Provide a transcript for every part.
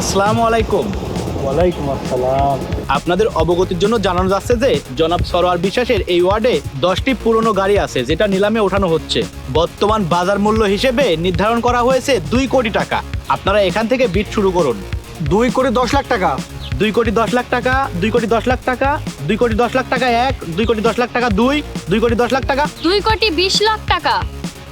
আসসালামু আলাইকুম। ওয়ালাইকুম আসসালাম। আপনাদের অবগতির জন্য জানানো যাচ্ছে যে জনাব সরোয়ার বিশ্বাসের এই ওয়ার্ডে দশটি পুরনো গাড়ি আছে যেটা নিলামে ওঠানো হচ্ছে। বর্তমান বাজার মূল্য হিসেবে নির্ধারণ করা হয়েছে দুই কোটি টাকা। আপনারা এখান থেকে বিট শুরু করুন। দুই কোটি দশ লাখ টাকা। দুই কোটি দশ লাখ টাকা দুই কোটি দশ লাখ টাকা দুই কোটি দশ লাখ টাকা এক দুই কোটি দশ লাখ টাকা দুই দুই কোটি দশ লাখ টাকা। দুই কোটি বিশ লাখ টাকা।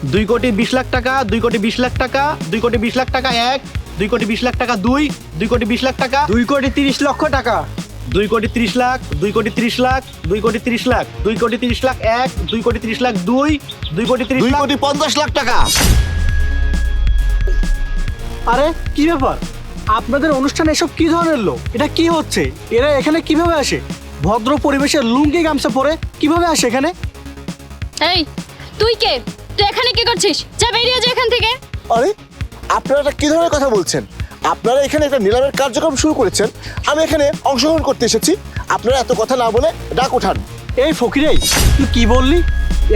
দুই কোটি বিশ লাখ টাকা দুই কোটি বিশ লাখ টাকা দুই কোটি বিশ লাখ টাকা এক দুই কোটি বিশ লাখ টাকা দুই দুই কোটি বিশ লাখ টাকা দুই কোটি তিরিশ লক্ষ টাকা দুই কোটি তিরিশ লাখ দুই কোটি তিরিশ লাখ দুই কোটি তিরিশ লাখ দুই কোটি তিরিশ লাখ এক দুই কোটি তিরিশ লাখ দুই দুই কোটি তিরিশ দুই লাখ কোটি পঞ্চাশ লাখ টাকা আরে কি ব্যাপার আপনাদের অনুষ্ঠানে এসব কি ধরনের লোক এটা কি হচ্ছে এরা এখানে কীভাবে আসে ভদ্র পরিবেশের লুঙ্গি গামছা পরে কীভাবে আসে এখানে এই তুই কে তুই এখানে কি করছিস? যা বেরিয়ে যা এখান থেকে। আরে আপনারা এটা কি ধরনের কথা বলছেন? আপনারা এখানে একটা নিলামের কার্যক্রম শুরু করেছেন। আমি এখানে অংশগ্রহণ করতে এসেছি। আপনারা এত কথা না বলে ডাক ওঠান। এই ফকিরেই তুই কি বললি?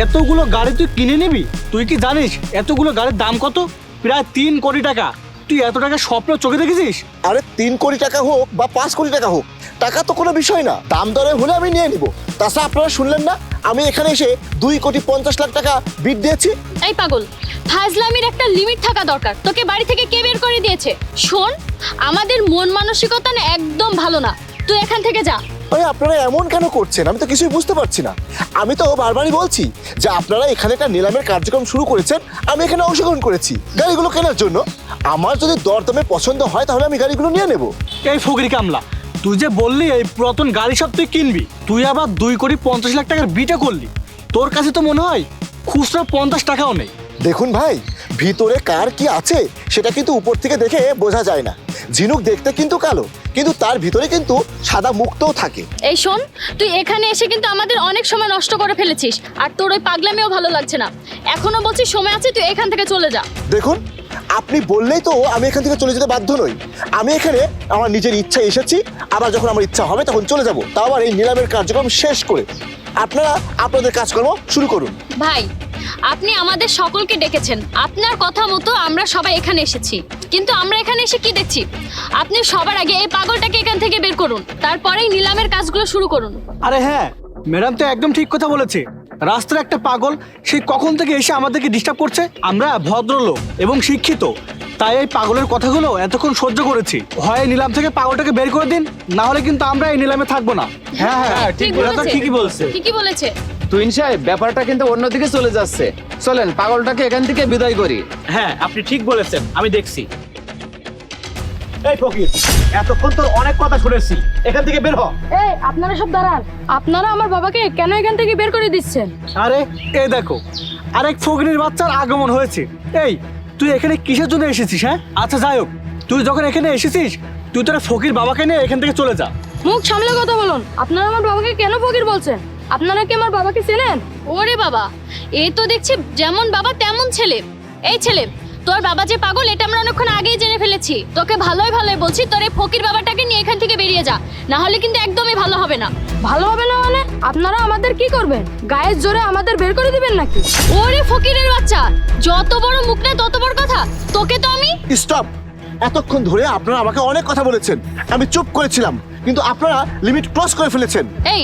এতগুলো গাড়ি তুই কিনে নিবি? তুই কি জানিস এতগুলো গাড়ির দাম কত? প্রায় তিন কোটি টাকা। তুই এত টাকা স্বপ্ন চোখে দেখেছিস? আরে তিন কোটি টাকা হোক বা পাঁচ কোটি টাকা হোক টাকা তো কোনো বিষয় না। দাম দরে হলে আমি নিয়ে নিব। তাছাড়া আপনারা শুনলেন না আমি এখানে এসে দুই কোটি পঞ্চাশ লাখ টাকা বিট দিয়েছি। এই পাগল ফাজলামির একটা লিমিট থাকা দরকার। তোকে বাড়ি থেকে কে বের করে দিয়েছে? শোন আমাদের মন মানসিকতা না একদম ভালো না। তুই এখান থেকে যা। আরে আপনারা এমন কেন করছেন? আমি তো কিছুই বুঝতে পারছি না। আমি তো বারবারই বলছি যে আপনারা এখানে একটা নিলামের কার্যক্রম শুরু করেছেন, আমি এখানে অংশগ্রহণ করেছি। গাড়িগুলো কেনার জন্য। আমার যদি দরদামে পছন্দ হয়, তাহলে আমি গাড়িগুলো নিয়ে নেব। এই ফকির কামলা, তুই যে বললি এই পুরাতন গাড়ি সব তুই কিনবি, তুই আবার দুই কোটি পঞ্চাশ লাখ টাকার বিটা করলি। তোর কাছে তো মনে হয় খুচরা পঞ্চাশ টাকাও নেই। দেখুন ভাই ভিতরে কার কি আছে সেটা কিন্তু উপর থেকে দেখে বোঝা যায় না। ঝিনুক দেখতে কিন্তু কালো কিন্তু তার ভিতরে কিন্তু সাদা মুক্তও থাকে। এই শোন তুই এখানে এসে কিন্তু আমাদের অনেক সময় নষ্ট করে ফেলেছিস আর তোর ওই পাগলামিও ভালো লাগছে না। এখনও বলছিস সময় আছে তুই এখান থেকে চলে যা। দেখুন আপনি বললেই তো আমি এখান থেকে চলে যেতে বাধ্য নই। আমি এখানে আমার নিজের ইচ্ছা এসেছি আবার যখন আমার ইচ্ছা হবে তখন চলে যাব। তাও আবার এই নিলামের কার্যক্রম শেষ করে। আপনারা আপনাদের কাজকর্ম শুরু করুন। ভাই আপনি আমাদের সকলকে ডেকেছেন। আপনার কথা মতো আমরা সবাই এখানে এসেছি। কিন্তু আমরা এখানে এসে কি দেখছি? আপনি সবার আগে এই পাগলটাকে এখান থেকে বের করুন। তারপরেই নিলামের কাজগুলো শুরু করুন। আরে হ্যাঁ ম্যাডাম তো একদম ঠিক কথা বলেছে। রাস্তার একটা পাগল সে কখন থেকে এসে আমাদেরকে ডিস্টার্ব করছে? আমরা ভদ্রলোক এবং শিক্ষিত। তাই এই পাগলের কথাগুলো এতক্ষণ সহ্য করেছি। হয় নিলাম থেকে পাগলটাকে বের করে দিন না হলে কিন্তু আমরা এই নিলামে থাকব না। হ্যাঁ হ্যাঁ ঠিক ঠিক ওরা তো বলেছে। ঠিকই বলছে ঠিকই বলেছে তুইন সাহেব ব্যাপারটা কিন্তু অন্যদিকে চলে যাচ্ছে। চলেন পাগলটাকে এখান থেকে বিদায় করি। হ্যাঁ আপনি ঠিক বলেছেন আমি দেখছি। এই ফকির এতক্ষণ তোর অনেক কথা শুনেছি এখান থেকে বের হ। এই আপনারা সব দাঁড়ান। আপনারা আমার বাবাকে কেন এখান থেকে বের করে দিচ্ছেন? আরে এই দেখো আরেক ফগরির বাচ্চার আগমন হয়েছে। এই তুই এখানে কিসের জন্য এসেছিস হ্যাঁ? আচ্ছা যাই হোক তুই যখন এখানে এসেছিস তুই তোর ফকির বাবাকে নিয়ে এখান থেকে চলে যা। মুখ সামলে কথা বলুন। আপনারা আমার বাবাকে কেন ফকির বলছেন? আপনারা কি আমার বাবাকে চেনেন? ওরে বাবা এই তো দেখছি যেমন বাবা তেমন ছেলে। এই ছেলে তোর বাবা যে পাগল এটা আমরা অনেকক্ষণ আগেই জেনে ফেলেছি। তোকে ভালোই ভালোই বলছি তোর এই ফকির বাবাটাকে নিয়ে এখান থেকে বেরিয়ে যা না হলে কিন্তু একদমই ভালো হবে না। ভালো হবে না মানে? আপনারা আমাদের কি করবেন? গায়ের জোরে আমাদের বের করে দিবেন নাকি? ওরে ফকিরের বাচ্চা যত বড় মুখ না তত বড় কথা। তোকে তো আমি স্টপ এতক্ষণ ধরে আপনারা আমাকে অনেক কথা বলেছেন। আমি চুপ করেছিলাম। কিন্তু আপনারা লিমিট ক্রস করে ফেলেছেন। এই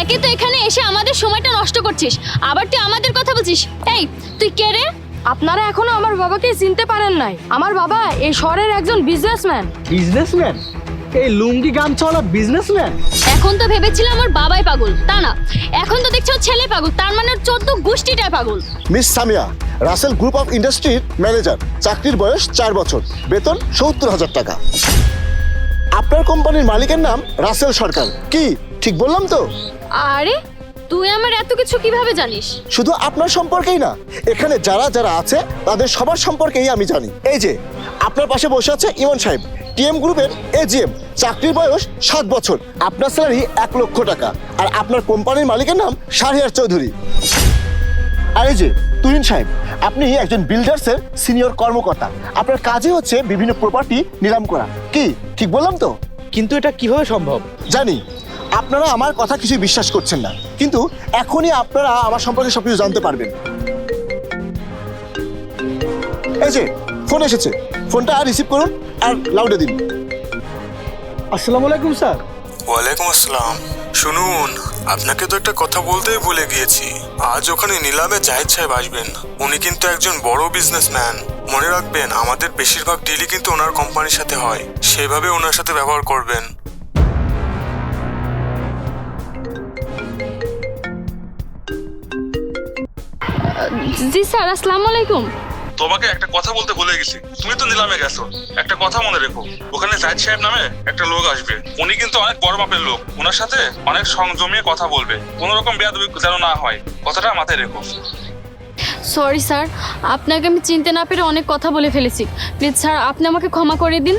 একে তো এখানে এসে আমাদের সময়টা নষ্ট করছিস। আবার তুই আমাদের কথা বলছিস। এই তুই কে রে? আপনারা এখনও আমার বাবাকে চিনতে পারেন নাই। আমার বাবা এই শহরের একজন বিজনেসম্যান বিজনেসম্যান এই লুঙ্গি গামছাওয়ালা বিজনেসম্যান এখন তো ভেবেছিলাম আমার বাবাই পাগল তা না। এখন তো দেখছি ছেলে পাগল তার মানে চোদ্দ গোষ্ঠীটাই পাগল। Miss Samia Russell group of ইন্ডাস্ট্রির ম্যানেজার চাকরির বয়স চার বছর বেতন সত্তর হাজার টাকা। আপনার কোম্পানির মালিকের নাম রাসেল সরকার। কি? ঠিক বললাম তো? আরে তুই আমার এত কিছু কীভাবে জানিস? শুধু আপনার সম্পর্কেই না এখানে যারা যারা আছে তাদের সবার সম্পর্কেই আমি জানি। এই যে আপনার পাশে বসে আছে ইমন সাহেব টিএম গ্রুপের এজিএম চাকরির বয়স সাত বছর আপনার স্যালারি এক লক্ষ টাকা আর আপনার কোম্পানির মালিকের নাম শাহরিয়ার চৌধুরী। আর এই যে তুহিন সাহেব আপনি একজন বিল্ডার্সের সিনিয়র কর্মকর্তা। আপনার কাজই হচ্ছে বিভিন্ন প্রপার্টি নিলাম করা। কি? ঠিক বললাম তো? কিন্তু এটা কীভাবে সম্ভব? জানি। আপনারা আমার কথা কিছু বিশ্বাস করছেন না। কিন্তু এখনই আপনারা আমার সম্পর্কে সবকিছু জানতে পারবেন। এই যে ফোন এসেছে। ফোনটা আর রিসিভ করুন আর লাউডে দিন। আসসালামু আলাইকুম স্যার। ওয়ালাইকুম আসসালাম। শুনুন আপনাকে তো একটা কথা বলতেই ভুলে গিয়েছি। আজ ওখানে নিলামে জাহিদ সাহেব আসবেন। উনি কিন্তু একজন বড় বিজনেসম্যান মনে রাখবেন আমাদের বেশিরভাগ ডিলই কিন্তু ওনার কোম্পানির সাথে হয়। সেভাবে ওনার সাথে ব্যবহার করবেন। জি স্যার আসসালামু আলাইকুম। তোমাকে একটা কথা বলতে ভুলে গেছি। তুমি তো নিলামে গেছো। একটা কথা মনে রেখো। ওখানে জাহিদ সাহেব নামে একটা লোক আসবে। উনি কিন্তু অনেক বড় মাপের লোক। ওনার সাথে অনেক সংযমিয়ে কথা বলবে। কোনো রকম বেয়াদবি যেন না হয়। কথাটা মাথায় রেখো। সরি স্যার আপনাকে আমি চিনতে না পেরে অনেক কথা বলে ফেলেছি। প্লিজ স্যার আপনি আমাকে ক্ষমা করে দিন।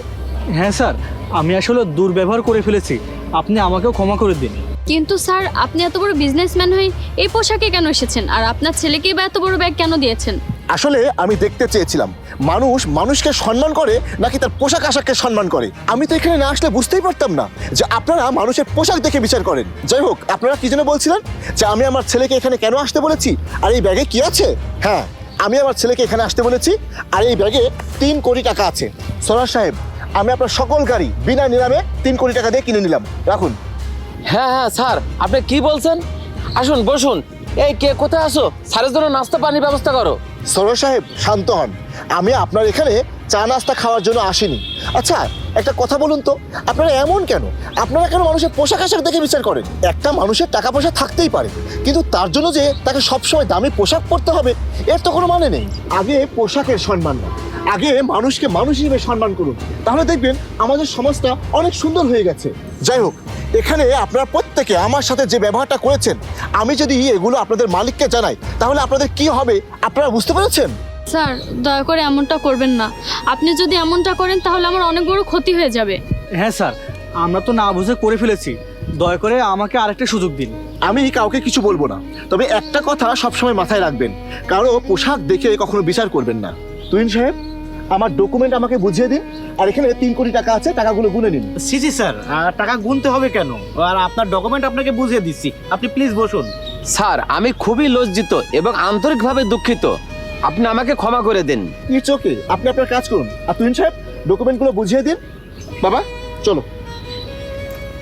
হ্যাঁ স্যার আমি আসলে দুর্ব্যবহার করে ফেলেছি। আপনি আমাকেও ক্ষমা করে দিন। কিন্তু স্যার আপনি এত বড় বিজনেসম্যান হয়ে এই পোশাকে কেন এসেছেন? আর আপনার ছেলেকেই বা এত বড় ব্যাগ কেন দিয়েছেন? আসলে আমি দেখতে চেয়েছিলাম। মানুষ মানুষকে সম্মান করে নাকি তার পোশাক আশাককে সম্মান করে? আমি তো এখানে না আসলে বুঝতেই পারতাম না যে আপনারা মানুষের পোশাক দেখে বিচার করেন। যাই হোক, আপনারা কি জন্য বলছিলেন? যে আমি আমার ছেলেকে এখানে কেন আসতে বলেছি? আর এই ব্যাগে কি আছে? হ্যাঁ আমি আমার ছেলেকে এখানে আসতে বলেছি। আর এই ব্যাগে তিন কোটি টাকা আছে। সরার সাহেব, আমি আপনার সকল গাড়ি বিনা নিলামে তিন কোটি টাকা দিয়ে কিনে নিলাম। রাখুন। হ্যাঁ হ্যাঁ স্যার, আপনি কি বলছেন? আসুন, বসুন। এই কে, কোথায় আসো স্যারের জন্য নাস্তা, পানির ব্যবস্থা করো। সরোজ সাহেব, শান্ত হন। আমি আপনার এখানে চা নাস্তা খাওয়ার জন্য আসিনি। আচ্ছা একটা কথা বলুন তো, আপনারা এমন কেন? আপনারা কেন মানুষের পোশাক আশাক দেখে বিচার করেন? একটা মানুষের টাকা পয়সা থাকতেই পারে, কিন্তু তার জন্য যে তাকে সবসময় দামি পোশাক পরতে হবে, এর তো কোনো মানে নেই। আগে পোশাকের সম্মান না আগে মানুষকে মানুষ হিসেবে সম্মান করুন। তাহলে দেখবেন আমাদের সমাজটা অনেক সুন্দর হয়ে গেছে। যাই হোক এখানে আপনারা প্রত্যেকে আমার সাথে যে ব্যবহারটা করেছেন আমি যদি এগুলো আপনাদের মালিককে জানাই তাহলে আপনাদের কি হবে? আপনারা বুঝতে পেরেছেন? স্যার দয়া করে এমনটা করবেন না। আপনি যদি এমনটা করেন তাহলে আমার অনেক বড় ক্ষতি হয়ে যাবে। হ্যাঁ স্যার আমরা তো না বুঝে করে ফেলেছি। দয়া করে আমাকে আরেকটা সুযোগ দিন। আমি কাউকে কিছু বলব না তবে একটা কথা সবসময় মাথায় রাখবেন। কারও পোশাক দেখে কখনো বিচার করবেন না। তুইন সাহেব? আমার ডকুমেন্ট আমাকে বুঝিয়ে দিন আর এখানে তিন কোটি টাকা আছে টাকাগুলো গুনে নিন। সি জি স্যার টাকা গুনতে হবে কেন? আর আপনার ডকুমেন্ট আপনাকে বুঝিয়ে দিচ্ছি। আপনি প্লিজ বসুন। স্যার আমি খুবই লজ্জিত এবং আন্তরিকভাবে দুঃখিত। আপনি আমাকে ক্ষমা করে দিন। ইটস ওকে আপনি আপনার কাজ করুন। আর তুহিন সাহেব ডকুমেন্টগুলো বুঝিয়ে দিন। বাবা চলো।